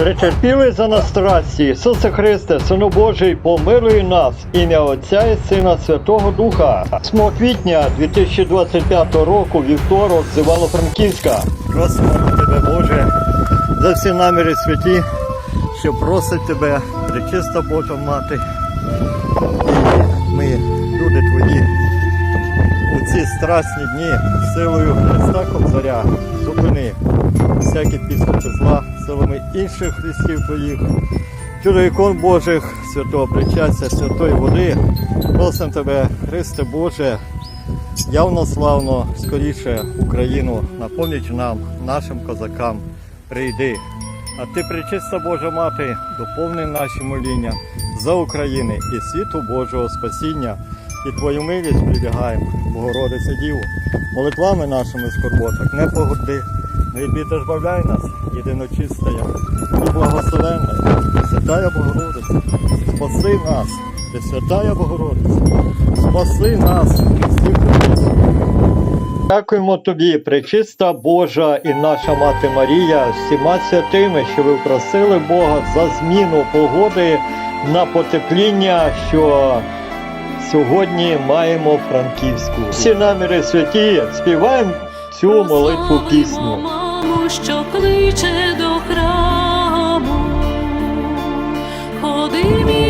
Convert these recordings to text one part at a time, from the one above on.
Претерпіли за нас страсті, Ісусе Христе, Сину Божий, помилуй нас, ім'я Отця і Сина Святого Духа. 8 квітня 2025 року, вівторок, з Івано-Франківська. Просимо тебе, Боже, за всі наміри святі, що просить тебе, пречиста Божа Мати. Ці страсні дні силою Христа Кобзаря зупини всякі підступи зла силами інших христів твоїх, чудо ікон Божих, святого причастя, святої води. Просимо тебе, Христе Боже, явно славно, скоріше Україну, на нам, нашим козакам, прийди. А ти, пречиста Божа Мати, доповни наші моління за України і світу Божого спасіння. І Твою милість прибігаємо, Богородице Діву, молитвами нашими скорботах, не погоди, не відбіте збавляй нас, єдиночистая і благословенна, Святая Богородице, спаси нас, Пресвятая Богородице, спаси нас, всіх. Дякуємо тобі, пречиста Божа і наша мати Марія, всіма святими, що ви просили Бога за зміну погоди на потепління, що сьогодні маємо Франківську. Всі наміри святі, співаємо цю молитву пісню. Маму, що кличе до храму, ходи, мій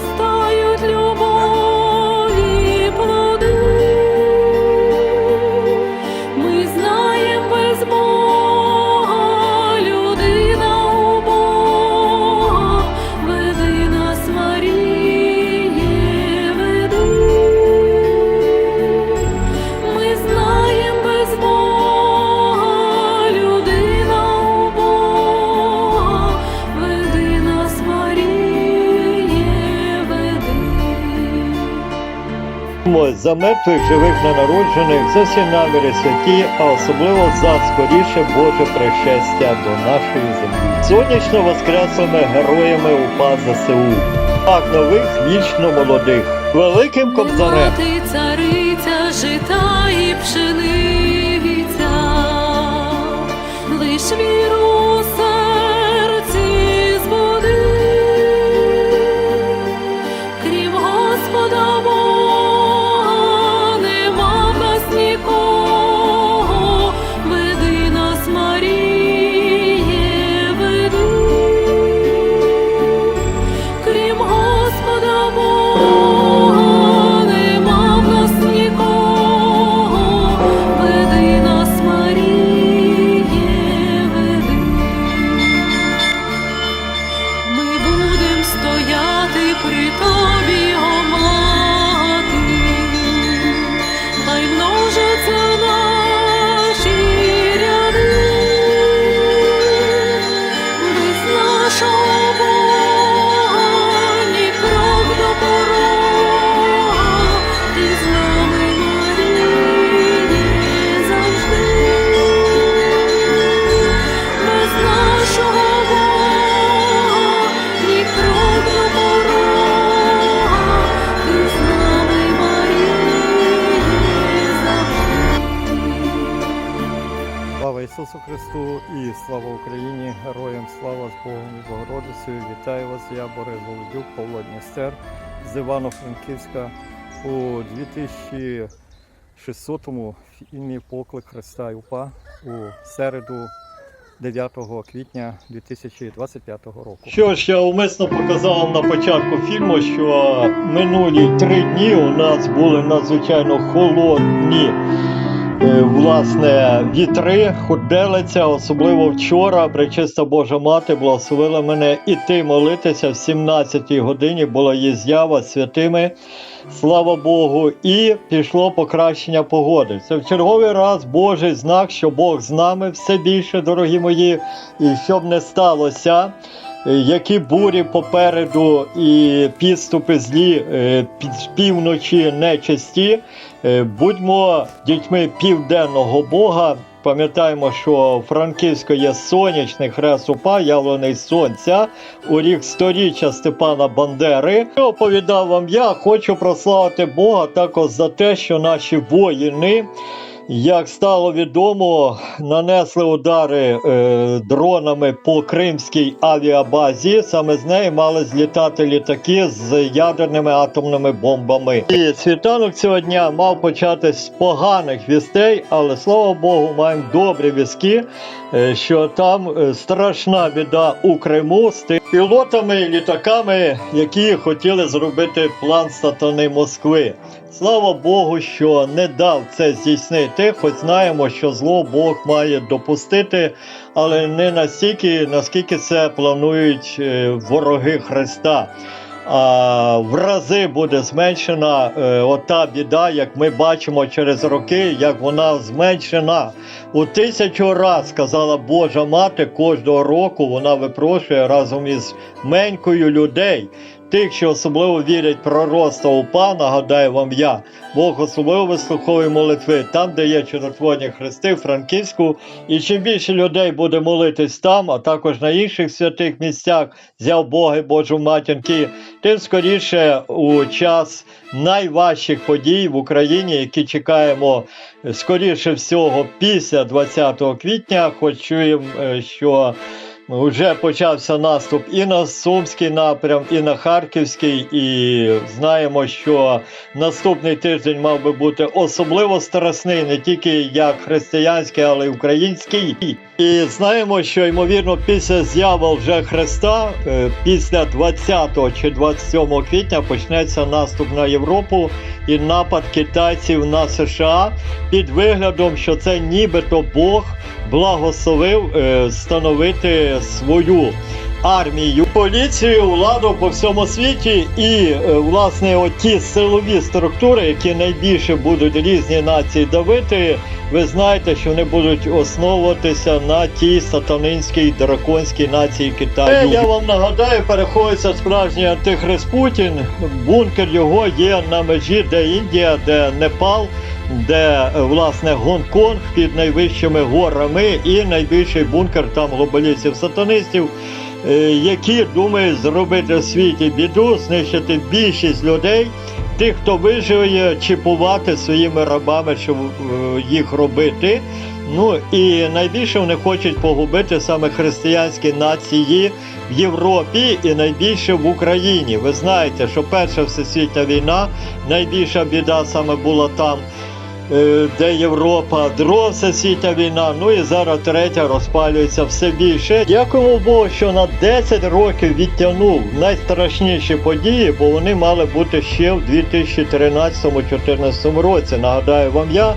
thought за мертвих, живих, ненароджених, за всі наміри святі, а особливо за скоріше Боже пришестя до нашої землі. Сонячно воскреслими героями УПА ЗСУ, так нових вічно молодих, великим кобзарем. Мати цариця жита і пшениця, лиш віру cool. Слава Україні! Героям слава з Богом і Богородицею! Вітаю вас! Я Борис Володюк, Павло Дністер з Івано-Франківська у 2600-му фільмі Поклик Христа і УПА у середу 9 квітня 2025 року. Що ж, я умисно показав на початку фільму, що минулі три дні у нас були надзвичайно холодні. Е, Власне, вітри, худелиця, особливо вчора, пречиста Божа Мати благословила мене іти молитися в 17-й годині. Була її з'ява святими, слава Богу, і пішло покращення погоди. Це в черговий раз Божий знак, що Бог з нами все більше, дорогі мої, і щоб не сталося. Е, Які бурі попереду і підступи злі е, під півночі нечисті, Е, Будьмо дітьми південного Бога. Пам'ятаємо, що у Франківську є сонячний хрест упа, явлений з сонця у рік сторіччя Степана Бандери. І Оповідав вам я, хочу прославити Бога також за те, що наші воїни. Як стало відомо, нанесли удари е, дронами по кримській авіабазі. Саме з неї мали злітати літаки з ядерними атомними бомбами. І світанок цього дня мав початись з поганих вістей, але слава Богу, маємо добрі вістки, е, що там е, страшна біда у Криму з тими пілотами і літаками, які хотіли зробити план сатани Москви. Слава Богу, що не дав це здійснити, хоч знаємо, що зло Бог має допустити, але не настільки, наскільки це планують е, вороги Христа. А в рази буде зменшена е, ота біда, як ми бачимо через роки, як вона зменшена. У тисячу раз сказала Божа мати кожного року вона випрошує разом із менькою людей. Тих, що особливо вірять пророцтво УПА, нагадаю вам я, Бог особливо вислуховує молитви там, де є чудотворні хрести, Франківську. І чим більше людей буде молитись там, а також на інших святих місцях, взяв Боги Божу матінки, тим скоріше у час найважчих подій в Україні, які чекаємо скоріше всього після 20 квітня, хоч чуємо, е, що. Вже почався наступ і на Сумський напрям, і на Харківський, і знаємо, що наступний тиждень мав би бути особливо страсний, не тільки як християнський, але й український. І знаємо, що ймовірно після з'яви вже Христа, е, після 20 чи 27 квітня почнеться наступ на Європу і напад китайців на США під виглядом, що це нібито Бог благословив е, становити свою армію, поліцію, владу по всьому світі, і е, власне оті силові структури, які найбільше будуть різні нації давити. Ви знаєте, що вони будуть основуватися на тій сатанинській драконській нації Китаю. Е, Я вам нагадаю, переходиться справжній антихрист Путін. Бункер його є на межі, де Індія, де Непал де е, власне Гонконг під найвищими горами і найбільший бункер там глобалістів-сатанистів, е, які думають зробити в світі біду, знищити більшість людей, тих, хто виживе, чіпувати своїми рабами, щоб е, їх робити. Ну і найбільше вони хочуть погубити саме християнські нації в Європі і найбільше в Україні. Ви знаєте, що перша всесвітня війна, найбільша біда саме була там. Е, де Європа, друга всесвітня війна, ну і зараз третя розпалюється все більше. Дякуємо Богу, що на 10 років відтягнув найстрашніші події, бо вони мали бути ще в 2013-2014 році. Нагадаю вам я,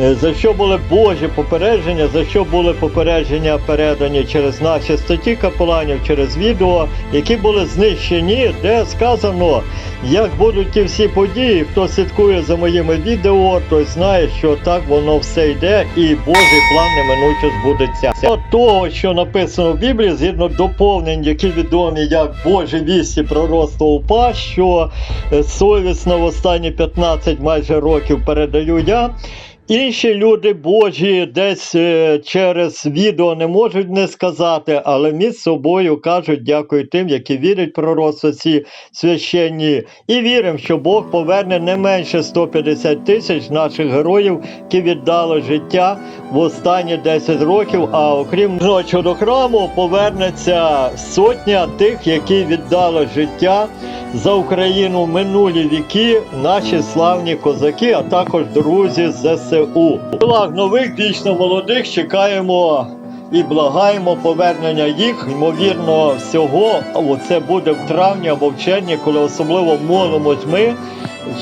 е, за що були Божі попередження, за що були попередження передані через наші статті капеланів, через відео, які були знищені, де сказано, як будуть ті всі події. Хто слідкує за моїми відео, той знає, що так воно все йде, і Божий план неминуче збудеться. От того, що написано в Біблії, згідно доповнень, які відомі як Божі вісті пророцтва УПА, що е, совісно в останні 15 майже років передаю я. Інші люди Божі десь е, через відео не можуть не сказати, але між собою кажуть дякую тим, які вірять в пророцтво ці священні, і віримо, що Бог поверне не менше 150 тисяч наших героїв, які віддали життя в останні 10 років. А окрім ночі до храму, повернеться сотня тих, які віддали життя за Україну минулі віки, наші славні козаки, а також друзі з ЗСУ. Силах нових вічно молодих чекаємо. І благаємо повернення їх, ймовірно, всього. Це буде в травні або в червні, коли особливо молимось ми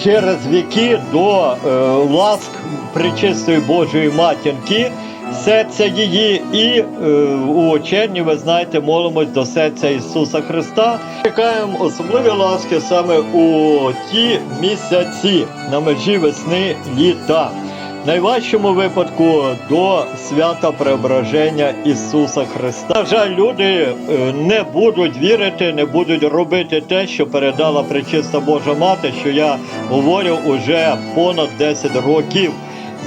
через віки до е, ласк причистої Божої матінки, серця її, і е, у червні, ви знаєте, молимось до серця Ісуса Христа. Чекаємо особливі ласки саме у ті місяці на межі весни літа. Найважчому випадку до свята преображення Ісуса Христа. На жаль, люди е, не будуть вірити, не будуть робити те, що передала пречиста Божа Мати, що я говорю уже понад 10 років.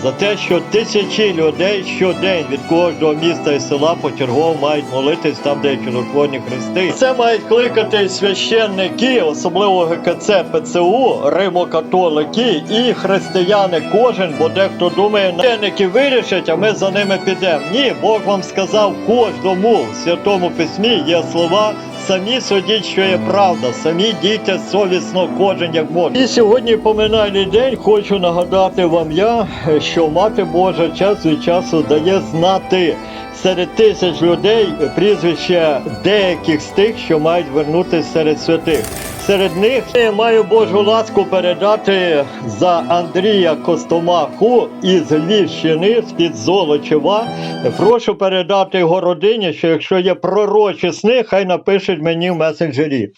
За те, що тисячі людей щодень від кожного міста і села почергово мають молитись там, де є чудотворні хрести. Це мають кликати священники, особливо ГКЦ ПЦУ, римокатолики і християни. Кожен, бо дехто думає, священники вирішать, а ми за ними підемо. Ні, Бог вам сказав кожному святому письмі є слова. Самі судіть, що є правда, самі дійте совісно, кожен як може. І сьогодні поминальний день хочу нагадати вам я, що мати Божа час від часу дає знати серед тисяч людей прізвище деяких з тих, що мають вернутися серед святих. Серед них я маю Божу ласку передати за Андрія Костомаху із Львівщини, з-під Золочева. Прошу передати його родині, що якщо є пророчі сни, хай напишуть мені в месенджері.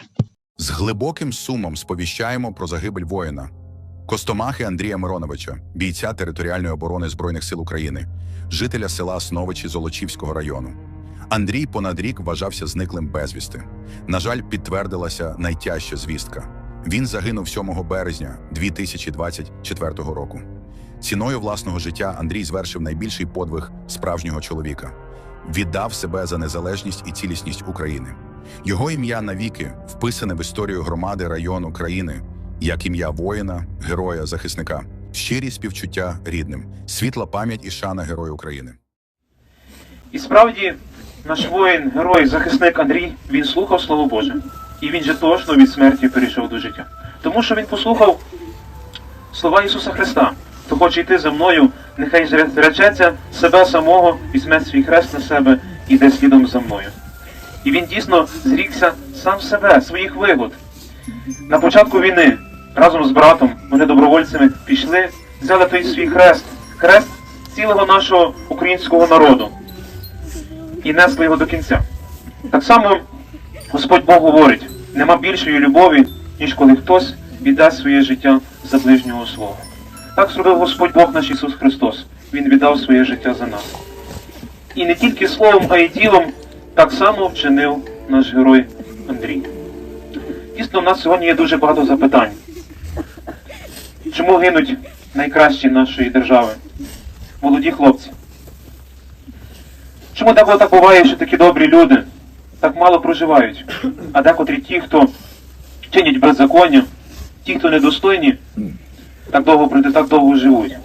З глибоким сумом сповіщаємо про загибель воїна Костомахи Андрія Мироновича, бійця територіальної оборони Збройних сил України, жителя села Сновичі Золочівського району. Андрій понад рік вважався зниклим безвісти. На жаль, підтвердилася найтяжча звістка. Він загинув 7 березня 2024 року. Ціною власного життя Андрій звершив найбільший подвиг справжнього чоловіка. Віддав себе за незалежність і цілісність України. Його ім'я навіки вписане в історію громади району країни як ім'я воїна, героя, захисника, щирі співчуття рідним, світла пам'ять і шана Герою України. І справді, наш воїн, герой, захисник Андрій, він слухав Слово Боже. І він же точно від смерті перейшов до життя. Тому що він послухав слова Ісуса Христа. Хто хоче йти за мною, нехай зречеться себе самого, візьме свій хрест на себе і йде слідом за мною. І він дійсно зрікся сам себе, своїх вигод. На початку війни разом з братом, вони добровольцями пішли, взяли той свій хрест, хрест цілого нашого українського народу і несли його до кінця. Так само Господь Бог говорить: нема більшої любові, ніж коли хтось віддасть своє життя за ближнього свого. Так зробив Господь Бог наш Ісус Христос. Він віддав своє життя за нас. І не тільки словом, а й ділом так само вчинив наш герой Андрій. Дійсно, в нас сьогодні є дуже багато запитань. Чому гинуть найкращі нашої держави? Молоді хлопці. Чому деколи так буває, що такі добрі люди так мало проживають, а декотрі ті, хто чинять беззаконня, ті, хто недостойні, так довго так довго живуть.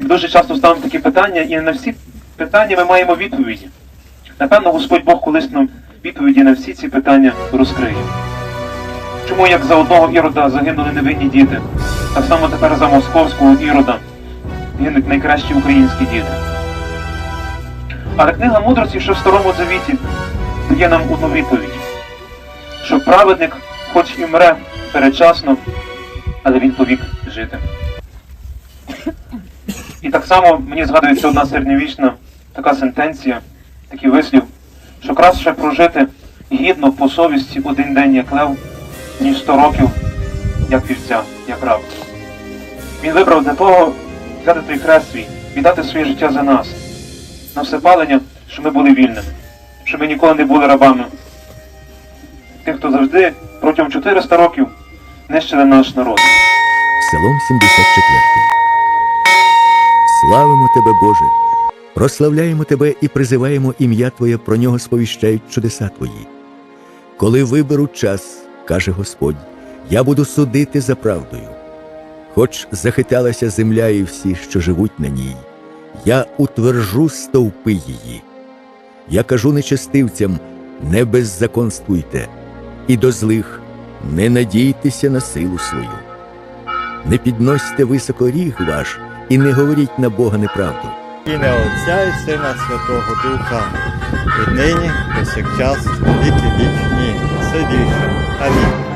Дуже часто ставимо такі питання, і на всі питання ми маємо відповіді. Напевно, Господь Бог колись нам відповіді на всі ці питання розкриє. Чому як за одного ірода загинули невинні діти, так само тепер за московського ірода гинуть найкращі українські діти. Але книга мудрості, що в старому завіті, дає нам одну відповідь, що праведник, хоч і мре передчасно, але він повік жити. І так само мені згадується одна середньовічна така сентенція, такий вислів, що краще прожити гідно по совісті один день як лев, ніж сто років як вівця, як раб. Він вибрав для того взяти той хрест свій, віддати своє життя за нас, на всепалення, щоб ми були вільними, щоб ми ніколи не були рабами. Тих, хто завжди протягом 400 років нищили наш народ. Псалом 74. Славимо Тебе, Боже! Прославляємо Тебе і призиваємо ім'я Твоє, про нього сповіщають чудеса Твої. Коли виберу час, каже Господь, я буду судити за правдою. Хоч захиталася земля і всі, що живуть на ній, я утвержу стовпи її. Я кажу нечестивцям, не беззаконствуйте, і до злих не надійтеся на силу свою. Не підносьте високо ріг ваш і не говоріть на Бога неправду. Ім'я Отця і Сина Святого Духа, і нині, і віки вічні, все більше. Амінь.